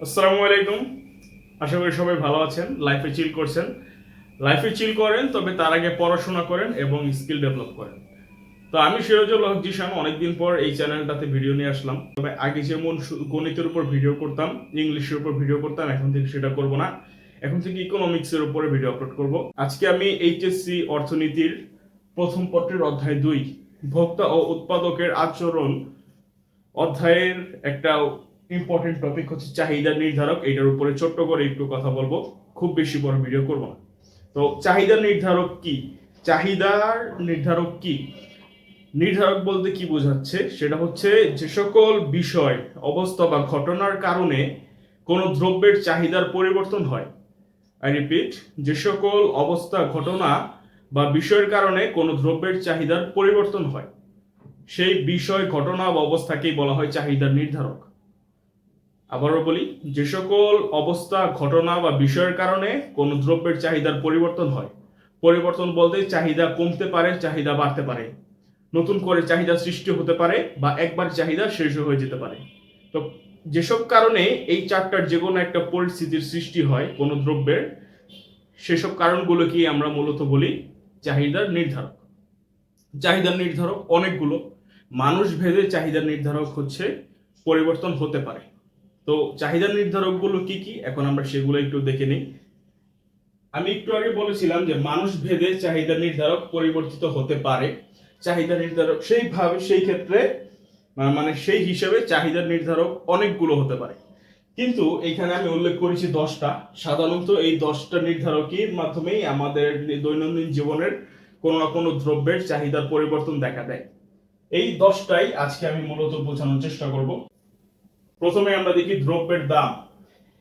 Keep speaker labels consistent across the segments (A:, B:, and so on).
A: আসসালামু আলাইকুম। আশা করি সবাই ভালো আছেন লাইফে চিল করছেন। লাইফে চিল করেন, তবে তার আগে পড়াশোনা করেন এবং স্কিল ডেভেলপ করেন। তো আমি সিরাজুল হক জিশান অনেকদিন পর এই চ্যানেলটাতে ভিডিও নিয়ে আসলাম। তবে আগে যেমন গণিতের উপর ভিডিও করতাম, ইংলিশের উপর ভিডিও করতাম, এখন থেকে সেটা করব না। এখন থেকে ইকোনমিক্সের উপরে ভিডিও আপলোড করব। আজকে আমি এইচএসসি অর্থনীতির প্রথম পত্রের অধ্যায় দুই, ভোক্তা ও উৎপাদকের আচরণ অধ্যায়ের একটা ইম্পর্টেন্ট টপিক হচ্ছে চাহিদা নির্ধারক। এটার উপরে ছোট্ট করে একটু কথা বলব। খুব বেশি বড় ভিডিও করব না। তো চাহিদা নির্ধারক কি? চাহিদার নির্ধারক কি? নির্ধারক বলতে কি বোঝাচ্ছে? সেটা হচ্ছে যে সকল বিষয়, অবস্থা বা ঘটনার কারণে কোনো দ্রব্যের চাহিদার পরিবর্তন হয়। আই রিপিট যে সকল অবস্থা, ঘটনা বা বিষয়ের কারণে কোনো দ্রব্যের চাহিদার পরিবর্তন হয়। সেই বিষয়, ঘটনা বা অবস্থাকেই বলা হয় চাহিদার নির্ধারক। আবারও বলি, যে সকল অবস্থা, ঘটনা বা বিষয়ের কারণে কোনো দ্রব্যের চাহিদার পরিবর্তন হয়। পরিবর্তন বলতে চাহিদা কমতে পারে, চাহিদা বাড়তে পারে। নতুন করে চাহিদা সৃষ্টি হতে পারে বা একবার চাহিদা শেষ হয়ে যেতে পারে। তো যেসব কারণে এই চারটার যে কোনো একটা পরিস্থিতির সৃষ্টি হয় কোনো দ্রব্যের, সেসব কারণগুলোকে আমরা মূলত বলি চাহিদার নির্ধারক। চাহিদার নির্ধারক অনেকগুলো। মানুষ ভেদে চাহিদার নির্ধারক হচ্ছে পরিবর্তন হতে পারে। তো চাহিদা নির্ধারকগুলো কি কি? এখন আমরা সেগুলো একটু দেখে নিই। আমি একটু আগে বলেছিলাম যে মানুষ ভেদে চাহিদা নির্ধারক পরিবর্তিত হতে পারে। চাহিদা নির্ধারক সেইভাবে সেই ক্ষেত্রে মানে সেই হিসেবে চাহিদা নির্ধারক অনেকগুলো হতে পারে। কিন্তু এখানে আমি উল্লেখ করেছি দশটা। সাধারণত এই দশটা নির্ধারকের মাধ্যমেই আমাদের দৈনন্দিন জীবনের কোনো না কোনো দ্রব্যের চাহিদার পরিবর্তন দেখা দেয়। এই দশটাই আজকে আমি মূলত বোঝানোর চেষ্টা করব। প্রথমে আমরা দেখি দ্রব্যের দাম।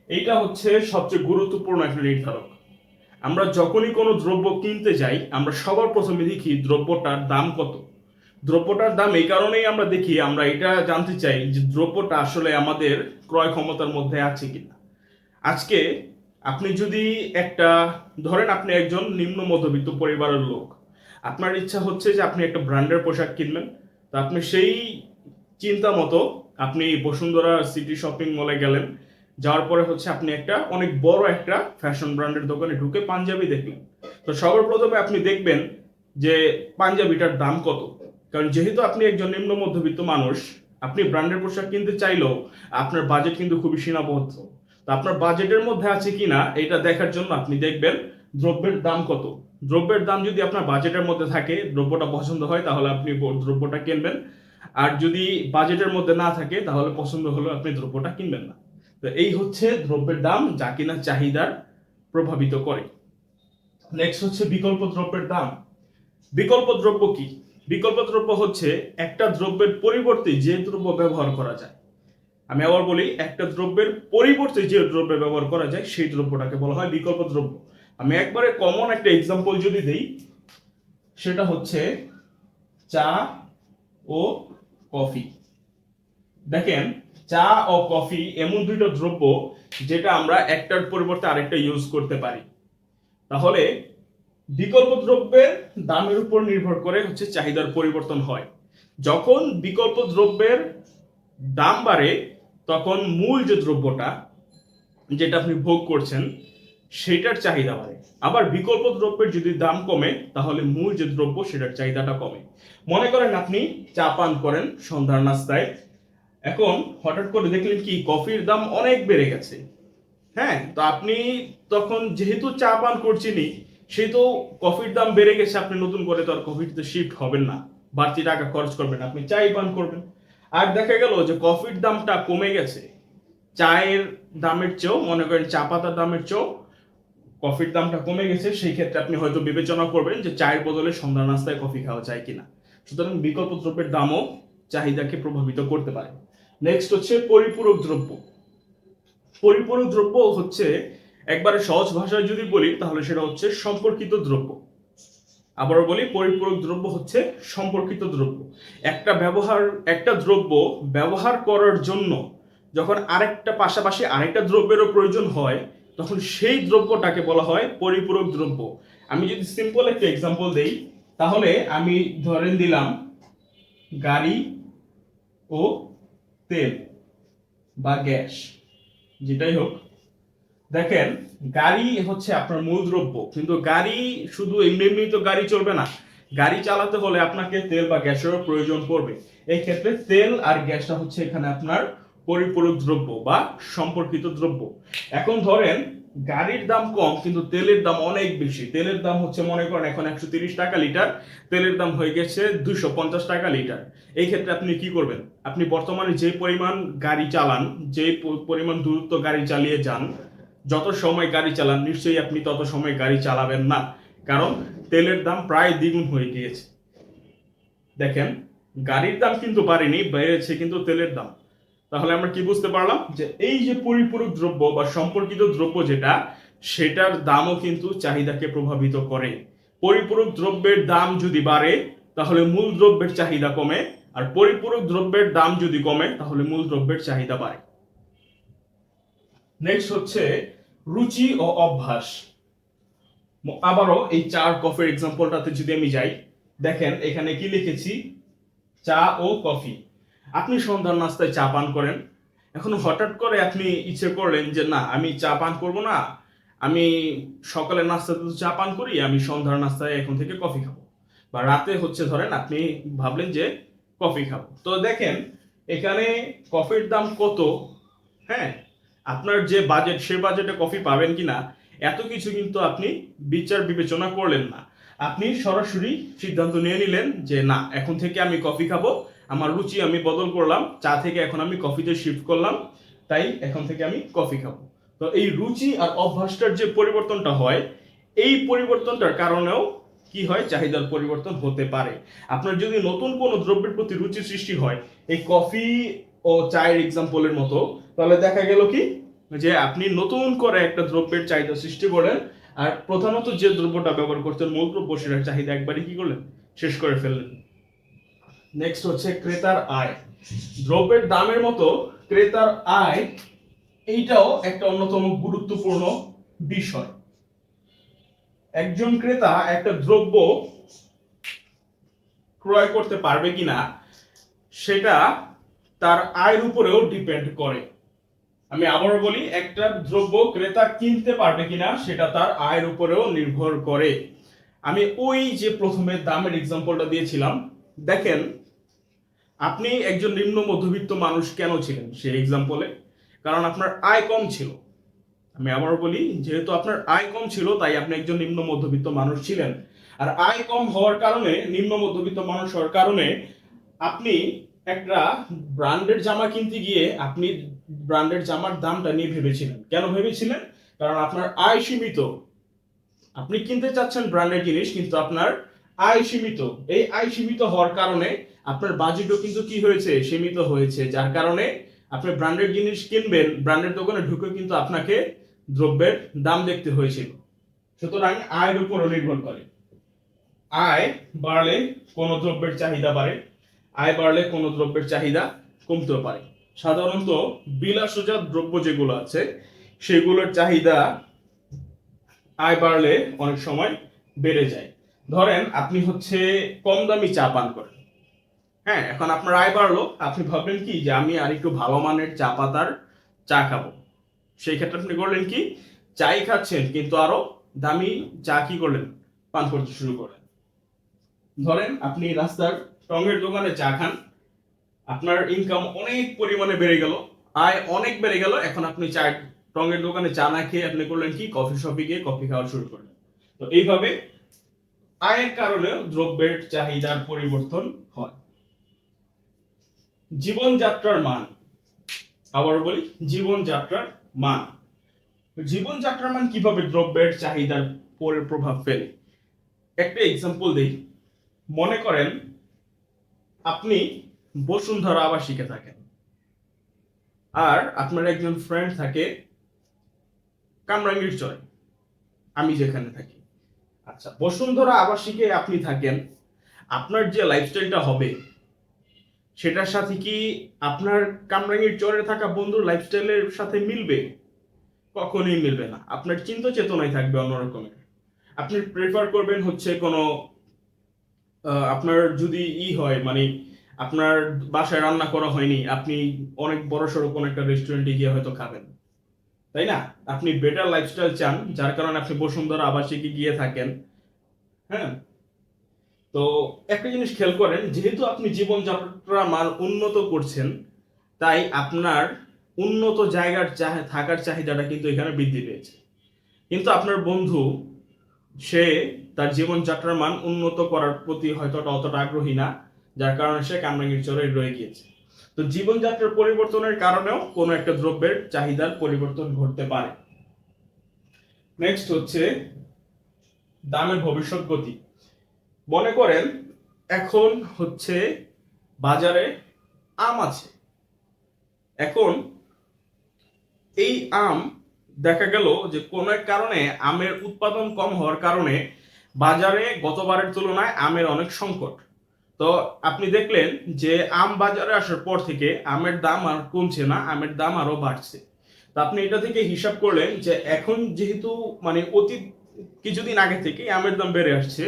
A: এইটা হচ্ছে সবচেয়ে গুরুত্বপূর্ণ একটা নির্ধারক। আমরা যখনই কোনো দ্রব্য কিনতে যাই, আমরা সবার প্রথমে দেখি দ্রব্যটার দাম কত। দ্রব্যটার দাম এই কারণেই আমরা দেখি, আমরা এটা জানতে চাই যে দ্রব্যটা আসলে আমাদের ক্রয় ক্ষমতার মধ্যে আছে কিনা। আজকে আপনি যদি একটা, ধরেন আপনি একজন নিম্ন মধ্যবিত্ত পরিবারের লোক। আপনার ইচ্ছা হচ্ছে যে আপনি একটা ব্র্যান্ডের পোশাক কিনবেন। তা আপনি সেই চিন্তা মতো আপনি বসুন্ধরা সিটি শপিং মলে গেলেন, যাওয়ার পরে হচ্ছে আপনি একটা অনেক বড় একটা ফ্যাশন ব্র্যান্ডের দোকানে ঢুকে পাঞ্জাবি দেখলেন। তো সবার প্রথমে আপনি দেখবেন যে পাঞ্জাবিটার দাম কত। কারণ যেহেতু আপনি একজন নিম্ন মধ্যবিত্ত মানুষ, আপনি ব্র্যান্ডের পোশাক কিনতে চাইলেও আপনার বাজেট কিন্তু খুবই সীমাবদ্ধ। তো আপনার বাজেটের মধ্যে আছে কিনা, এটা দেখার জন্য আপনি দেখবেন দ্রব্যের দাম কত। দ্রব্যের দাম যদি আপনার বাজেটের মধ্যে থাকে, দ্রব্যটা পছন্দ হয়, তাহলে আপনি দ্রব্যটা কিনবেন। আর যদি বাজেটের মধ্যে না থাকে, তাহলে পছন্দ হলেও আপনি দ্রব্যটা কিনবেন না। তো এই হচ্ছে দ্রব্যের দাম যা কিনা চাহিদার প্রভাবিত করে। নেক্সট হচ্ছে বিকল্প দ্রব্যের দাম। বিকল্প দ্রব্য কি? বিকল্প দ্রব্য হচ্ছে একটা দ্রব্যের পরিবর্তে যে দ্রব্য ব্যবহার করা যায়। আমি আবার বলি, একটা দ্রব্যের পরিবর্তে যে দ্রব্য ব্যবহার করা যায়, সেই দ্রব্যটাকে বলা হয় বিকল্প দ্রব্য। আমি একবারে কমন একটা এক্সাম্পল যদি দেই, সেটা হচ্ছে চা ও কফি। দেখেন, চা ও কফি এমন দুইটা দ্রব্য যেটা আমরা একটার পরিবর্তে আরেকটা ইউজ করতে পারি। তাহলে বিকল্প দ্রব্যের দামের উপর নির্ভর করে হচ্ছে চাহিদার পরিবর্তন হয়। যখন বিকল্প দ্রব্যের দাম বাড়ে, তখন মূল যে দ্রব্যটা, যেটা আপনি ভোগ করছেন সেটার চাহিদা বাড়ে। আবার বিকল্প দ্রব্যের যদি দাম কমে, তাহলে মূল যে দ্রব্য সেটার চাহিদাটা কমে। মনে করেন আপনি, চা পান করেন, সন্ধ্যার নাস্তায়। এখন হঠাৎ করে দেখলেন কি, কফির দাম অনেক বেড়ে গেছে। হ্যাঁ তো আপনি তখন যেহেতু চা পান করছেনই, সেহেতু কফির দাম বেড়ে গেছে, আপনি নতুন করে তো আর কফিতে শিফট হবেন না। বাড়তি টাকা খরচ করবেন, আপনি চাই পান করবেন। আর দেখা গেল যে কফির দামটা কমে গেছে। চায়ের দামের চেয়েও, মনে করেন চা পাতার দামের চেয়েও কফির দামটা কমে গেছে, সেই ক্ষেত্রে আপনি হয়তো বিবেচনা করবেন যে চায়ের বদলে সন্ধ্যা নাস্তায় কফি খাওয়া যায় কিনা। সুতরাং বিকল্প দ্রব্যের দামও চাহিদাকে প্রভাবিত করতে পারে। নেক্সট হচ্ছে পরিপূরক দ্রব্য। পরিপূরক দ্রব্য হচ্ছে, একবারে সহজ ভাষায় যদি বলি, তাহলে সেটা হচ্ছে সম্পর্কিত দ্রব্য। আবারও বলি, পরিপূরক দ্রব্য হচ্ছে সম্পর্কিত দ্রব্য। একটা ব্যবহার, একটা দ্রব্য ব্যবহার করার জন্য যখন আরেকটা পাশাপাশি আরেকটা দ্রব্যেরও প্রয়োজন হয় তখন সেই দ্রব্যটাকে বলা হয় পরিপূরক দ্রব্য। আমি যদি সিম্পল একটা এক্সাম্পল দেই, তাহলে আমি ধরেন দিলাম গাড়ি ও তেল বা গ্যাস, যেটাই হোক। দেখেন, গাড়ি হচ্ছে আপনার মূল দ্রব্য, কিন্তু গাড়ি শুধু এমনি এমনি তো গাড়ি চলবে না। গাড়ি চালাতে হলে আপনাকে তেল বা গ্যাসেরও প্রয়োজন পড়বে। এই ক্ষেত্রে তেল আর গ্যাসটা হচ্ছে এখানে আপনার পরিপূরক দ্রব্য বা সম্পর্কিত দ্রব্য। এখন ধরেন, গাড়ির দাম কম, কিন্তু তেলের দাম অনেক বেশি। তেলের দাম হচ্ছে, মনে করেন, এখন একশো তিরিশ টাকা লিটার। তেলের দাম হয়ে গেছে দুশো পঞ্চাশ টাকা লিটার। এই ক্ষেত্রে আপনি কি করবেন? আপনি বর্তমানে যে পরিমাণ গাড়ি চালান, যে পরিমাণ দূরত্ব গাড়ি চালিয়ে যান, যত সময় গাড়ি চালান, নিশ্চয়ই আপনি তত সময় গাড়ি চালাবেন না। কারণ তেলের দাম প্রায় দ্বিগুণ হয়ে গিয়েছে। দেখেন, গাড়ির দাম কিন্তু বাড়েনি, বেড়েছে কিন্তু তেলের দাম। তাহলে আমরা কি বুঝতে পারলাম? যে এই যে পরিপূরক দ্রব্য বা সম্পর্কিত দ্রব্য যেটা, সেটার দামও কিন্তু চাহিদাকে প্রভাবিত করে। পরিপূরক দ্রব্যের দাম যদি বাড়ে, তাহলে মূল দ্রব্যের চাহিদা কমে। আর পরিপূরক দ্রব্যের দাম যদি কমে, তাহলে মূল দ্রব্যের চাহিদা বাড়ে। নেক্সট হচ্ছে রুচি ও অভ্যাস। আবারও এই চার কফির এক্সাম্পলটাতে যদি আমি যাই, দেখেন এখানে কি লিখেছি? চা ও কফি। আপনি সন্ধ্যার নাস্তায় চা পান করেন। এখন হঠাৎ করে আপনি ইচ্ছে করলেন যে, না, আমি চা পান করব না। আমি সকালের নাস্তাতে তো চা পান করি, আমি সন্ধ্যার নাস্তায় এখন থেকে কফি খাব। বা রাতে হচ্ছে ধরেন আপনি ভাবলেন যে, কফি খাব। তো দেখেন, এখানে কফির দাম কত? হ্যাঁ আপনার যে বাজেট সে বাজেটে কফি পাবেন কিনা এত কিছু কিন্তু আপনি বিচার বিবেচনা করলেন না। আপনি সরাসরি সিদ্ধান্ত নিয়ে নিলেন যে, না, এখন থেকে আমি কফি খাব আমার রুচি আমি বদল করলাম, চা থেকে এখন আমি কফিতে শিফট করলাম, তাই এখন থেকে আমি কফি খাব। তো এই রুচি আর অভ্যাসটার যে পরিবর্তনটা হয়, এই পরিবর্তনটার কারণেও কি হয়? চাহিদার পরিবর্তন হতে পারে। আপনার যদি নতুন কোনো দ্রব্যের প্রতি রুচি সৃষ্টি হয়, এই কফি ও চায়ের এক্সাম্পলের মতো, তাহলে দেখা গেল কি? যে আপনি নতুন করে একটা দ্রব্যের চাহিদা সৃষ্টি করেন আর প্রধানত যে দ্রব্যটা ব্যবহার করতেন মূল দ্রব্য, সেটার চাহিদা একবারই কি করলেন? শেষ করে ফেললেন। নেক্সট হচ্ছে ক্রেতার আয়। দ্রব্যের দামের মতো ক্রেতার আয়, এইটাও একটা অন্যতম গুরুত্বপূর্ণ বিষয়। একজন ক্রেতা একটা দ্রব্য ক্রয় করতে পারবে কিনা, সেটা তার আয়ের উপরেও ডিপেন্ড করে। আমি আবারও বলি, একটা দ্রব্য ক্রেতা কিনতে পারবে কিনা, সেটা তার আয়ের উপরেও নির্ভর করে। আমি ওই যে প্রথমে দামের এক্সাম্পলটা দিয়েছিলাম, দেখেন আপনি একজন নিম্ন মধ্যবিত্ত মানুষ কেন ছিলেন? সেই এক্সাম্পলে কারণ আপনার আয় কম ছিল। আমি আবারও বলি, যেহেতু আপনার আয় কম ছিল, তাই আপনি একজন নিম্ন মধ্যবিত্ত মানুষ ছিলেন। আর আয় কম হওয়ার কারণে, নিম্ন মধ্যবিত্ত মানুষ হওয়ার কারণে আপনি একটা ব্র্যান্ডের জামা কিনতে গিয়ে আপনি ব্র্যান্ডের জামার দামটা নিয়ে ভেবেছিলেন। কেন ভেবেছিলেন? কারণ আপনার আয় সীমিত। আপনি কিনতে চাচ্ছেন ব্র্যান্ডের জিনিস, কিন্তু আপনার আয় সীমিত। এই আয় সীমিত হওয়ার কারণে আপনার বাজেটও কিন্তু কি হয়েছে? সীমিত হয়েছে। যার কারণে আপনি ব্র্যান্ডেড জিনিস কিনবেন ব্র্যান্ডের দোকানে ঢুকে কিন্তু আপনাকে দ্রব্যের দাম দেখতে হয়েছিল। সুতরাং আয়ের উপরও নির্ভর করে। আয় বাড়লে কোনো দ্রব্যের চাহিদা বাড়ে, আয় বাড়লে কোনো দ্রব্যের চাহিদা কমতেও পারে। সাধারণত বিলাসজাত দ্রব্য যেগুলো আছে, সেগুলোর চাহিদা আয় বাড়লে অনেক সময় বেড়ে যায়। ধরেন আপনি হচ্ছে কম দামি চা পান করেন। হ্যাঁ এখন আপনার আয় বাড়লো। আপনি ভাবলেন কি যে আমি আর একটু ভালো মানের চা পাতার চা খাব? সেই ক্ষেত্রে আপনি করলেন কি, চাই খাচ্ছেন, কিন্তু আরও দামি চা কি করলেন? পান করতে শুরু করলেন। ধরেন আপনি রাস্তার টঙের দোকানে চা খান, আপনার ইনকাম অনেক পরিমাণে বেড়ে গেল, আয় অনেক বেড়ে গেল, এখন আপনি চা, টঙের দোকানে চা না খেয়ে আপনি করলেন কি কফি শপে গিয়ে কফি খাওয়া শুরু করলেন। তো এইভাবে আয়ের কারণে দ্রব্যের চাহিদার পরিবর্তন হয়। জীবনযাত্রার মান। আবার বলি, জীবনযাত্রার মান। জীবনযাত্রার মান কীভাবে দ্রব্যের চাহিদার পরে প্রভাব ফেলে? একটা এক্সাম্পল দেই। মনে করেন, আপনি বসুন্ধরা আবাসিকে থাকেন। আর আপনার একজন ফ্রেন্ড থাকে কামরাঙ্গীর চয় আমি যেখানে থাকি। আচ্ছা বসুন্ধরা আবাসিকে আপনি থাকেন, আপনার যে লাইফস্টাইলটা হবে সেটার সাথে কি আপনার কামরাঙ্গীর চরে থাকা বন্ধুর লাইফস্টাইলের সাথে মিলবে? কখনোই মিলবে না। আপনার চিন্তা চেতনাই থাকবে অন্যরকমের আপনি প্রেফার করবেন হচ্ছে কোনো আপনার যদি ই হয় মানে আপনার বাসায় রান্না করা হয়নি, আপনি অনেক বড় সড়ো কোনো একটা রেস্টুরেন্টে গিয়ে হয়তো খাবেন। তাই না? আপনি বেটার লাইফস্টাইল চান, যার কারণে আপনি বসুন্ধরা আবাসিকে গিয়ে থাকেন। হ্যাঁ? তো একটা জিনিস খেয়াল করেন, যেহেতু আপনি জীবনযাত্রার মান উন্নত করছেন, তাই আপনার উন্নত জায়গার থাকার চাহিদাটা কিন্তু এখানে বৃদ্ধি পেয়েছে। কিন্তু আপনার বন্ধু, সে তার জীবনযাত্রার মান উন্নত করার প্রতি হয়তো অতটা আগ্রহী না, যার কারণে সে কামরাঙ্গীর চরে রয়ে গিয়েছে। তো জীবনযাত্রার পরিবর্তনের কারণেও কোনো একটা দ্রব্যের চাহিদার পরিবর্তন ঘটতে পারে। নেক্সট হচ্ছে দামের ভবিষ্যৎ গতি। মনে করেন এখন হচ্ছে বাজারে আম আছে। এখন এই আম দেখা গেল যে কোনো এক কারণে আমের উৎপাদন কম হওয়ার কারণে বাজারে গতবারের তুলনায় আমের অনেক সংকট। তো আপনি দেখলেন যে আম বাজারে আসার পর থেকে আমের দাম আর কমছে না, আমের দাম আরও বাড়ছে। তো আপনি এটা থেকে হিসাব করলেন যে এখন যেহেতু মানে অতীত কিছুদিন আগে থেকে আমের দাম বেড়ে আসছে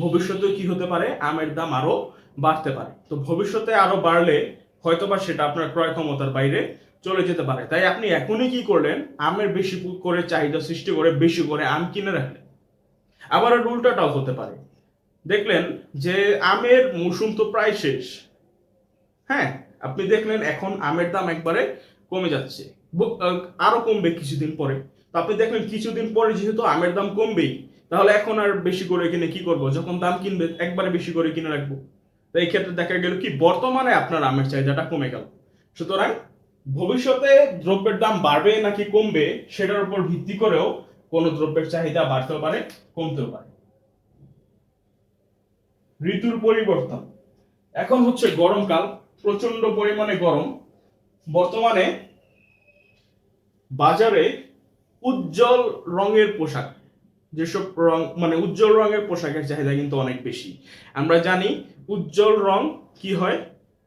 A: ভবিষ্যতে কি হতে পারে? আমের দাম আরও বাড়তে পারে। তো ভবিষ্যতে আরও বাড়লে হয়তোবা সেটা আপনার ক্রয় ক্ষমতার বাইরে চলে যেতে পারে। তাই আপনি এখনই কি করলেন? আমের বেশি করে চাহিদা সৃষ্টি করে, বেশি করে আম কিনে রাখলেন। আবার উল্টাটাও হতে পারে। দেখলেন যে আমের মৌসুম তো প্রায় শেষ। হ্যাঁ আপনি দেখলেন এখন আমের দাম একবারে কমে যাচ্ছে। ব- আরও কমবে কিছুদিন পরে। তো আপনি দেখলেন কিছুদিন পরে যেহেতু আমের দাম কমবেই তাহলে এখন আর বেশি করে কিনে কি করব? যখন দাম কিনবে, একবারে বেশি করে কিনে রাখব। তো এই ক্ষেত্রে দেখা গেল কি, বর্তমানে আপনার আমের চাহিদাটা কমে গেল। সুতরাং ভবিষ্যতে দ্রব্যের দাম বাড়বে নাকি কমবে, সেটার উপর ভিত্তি করেও কোনো দ্রব্যের চাহিদা বাড়তেও পারে, কমতেও পারে। ঋতুর পরিবর্তন। এখন হচ্ছে গরমকাল প্রচণ্ড পরিমাণে গরম। বর্তমানে বাজারে উজ্জ্বল রঙের পোশাক। যেসব রং মানে উজ্জ্বল রঙের পোশাকের চাহিদা কিন্তু অনেক বেশি। আমরা জানি উজ্জ্বল রং কি হয়?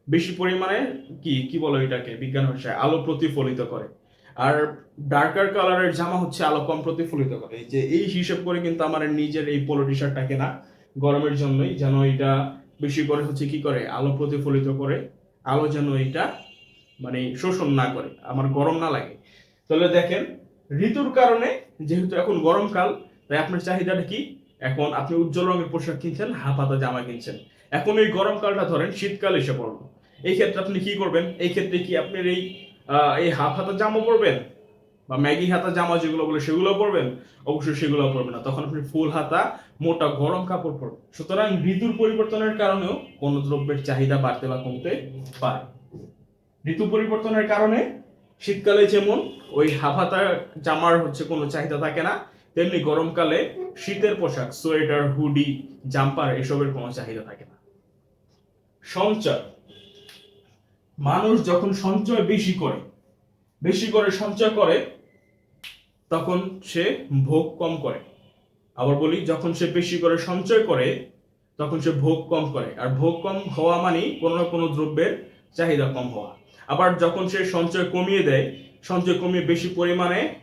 A: বেশি পরিমাণে কি কি বলে এটাকে বিজ্ঞান ভাষায়, আলো প্রতিফলিত করে। আর ডার্কার কালারের জামা হচ্ছে আলো কম প্রতিফলিত করে। যে এই হিসেব করে কিন্তু আমার নিজের এই পোলো টি শার্টটা কেনা গরমের জন্যই যেন এটা বেশি করে হচ্ছে কি করে? আলো প্রতিফলিত করে, আলো যেন এটা মানে শোষণ না করে। আমার গরম না লাগে। তাহলে দেখেন, ঋতুর কারণে যেহেতু এখন গরমকাল তাই আপনার চাহিদাটা কি? এখন আপনি উজ্জ্বল রঙের পোশাক কিনছেন, হাফ হাতা জামা কিনছেন। এখন এই গরমকালটা ধরেন, শীতকাল এসে পড়ল। এই ক্ষেত্রে আপনি কি করবেন? এই ক্ষেত্রে কি আপনার এই এই হাফ হাতা জামা পরবেন? বা ম্যাগি হাতা জামা যেগুলো বলে সেগুলো পরবেন? অবশ্যই সেগুলো পরবেন না। তখন আপনি ফুল হাতা, মোটা গরম কাপড় পরবেন। সুতরাং ঋতুর পরিবর্তনের কারণেও কোন দ্রব্যের চাহিদা বাড়তে বা কমতে পারে। ঋতু পরিবর্তনের কারণে শীতকালে যেমন ওই হাফ হাফাতা জামার হচ্ছে কোনো চাহিদা থাকে না তেমনি গরমকালে শীতের পোশাক, সোয়েটার, হুডি, জাম্পার এসবের কোনো চাহিদা থাকে না। সঞ্চয়। মানুষ যখন সঞ্চয় বেশি করে বেশি করে সঞ্চয় করে, তখন সে ভোগ কম করে। আবার বলি, যখন সে বেশি করে সঞ্চয় করে, তখন সে ভোগ কম করে। আর ভোগ কম হওয়া মানে কোনো না কোনো দ্রব্যের চাহিদা কম হওয়া। আবার যখন সে সঞ্চয় কমিয়ে দেয়, সঞ্চয় কমিয়ে বেশি পরিমাণে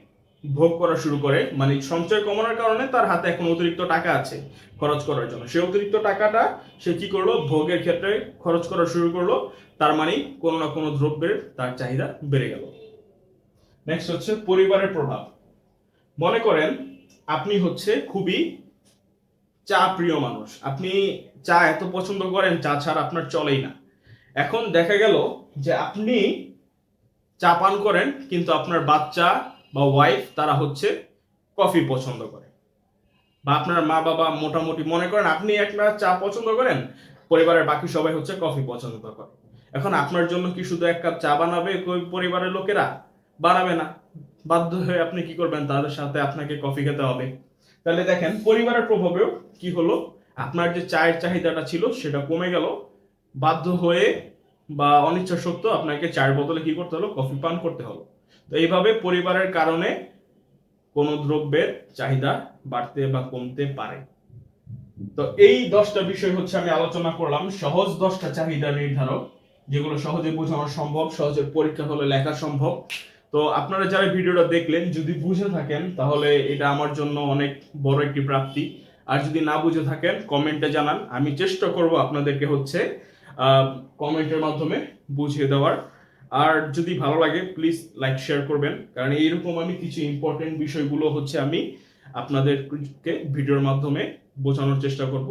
A: ভোগ করা শুরু করে মানে সঞ্চয় কমানোর কারণে তার হাতে এখন অতিরিক্ত টাকা আছে খরচ করার জন্য। সে অতিরিক্ত টাকাটা সে কি করল? ভোগের ক্ষেত্রে খরচ করা শুরু করল। তার মানে কোনো না কোনো দ্রব্যের তার চাহিদা বেড়ে গেল। নেক্সট হচ্ছে পরিবারের প্রভাব। মনে করেন, আপনি হচ্ছে খুবই চা প্রিয় মানুষ। আপনি চা এত পছন্দ করেন, চা ছাড়া আপনার চলেই না। এখন দেখা গেল যে আপনি চা পান করেন, কিন্তু আপনার বাচ্চা বা ওয়াইফ তারা হচ্ছে কফি পছন্দ করে। বা আপনার মা বাবা মোটামুটি মনে করেন আপনি একটা চা পছন্দ করেন, পরিবারের বাকি সবাই হচ্ছে কফি পছন্দ করে। এখন আপনার জন্য কি শুধু এক কাপ চা বানাবে পরিবারের লোকেরা? বানাবে না। বাধ্য হয়ে আপনি কি করবেন? তাদের সাথে আপনাকে কফি খেতে হবে। তাহলে দেখেন পরিবারের প্রভাবেও কি হলো? আপনার যে চায়ের চাহিদাটা ছিল সেটা কমে গেল। বাধ্য হয়ে বা অনিচ্ছা সত্ত্বেও আপনাকে চায়ের বদলে কি করতে হলো? কফি পান করতে হলো। তো এইভাবে পরিবারের কারণে কোনো দ্রব্যের চাহিদা বাড়তে বা কমতে পারে। তো এই দশটা বিষয় হচ্ছে আমি আলোচনা করলাম। সহজ দশটা চাহিদা নির্ধারক, যেগুলো সহজে বোঝানো সম্ভব, সহজে পরীক্ষা হলে লেখা সম্ভব। তো আপনারা যারা ভিডিওটা দেখলেন, যদি বুঝে থাকেন, তাহলে এটা আমার জন্য অনেক বড় একটি প্রাপ্তি। আর যদি না বুঝে থাকেন, কমেন্টে জানান। আমি চেষ্টা করব আপনাদেরকে হচ্ছে কমেন্টের মাধ্যমে বুঝিয়ে দেওয়ার। আর যদি ভালো লাগে প্লিজ লাইক শেয়ার করবেন। কারণ এইরকম আমি কিছু ইম্পর্টেন্ট বিষয়গুলো হচ্ছে আমি আপনাদেরকে ভিডিওর মাধ্যমে বোঝানোর চেষ্টা করব।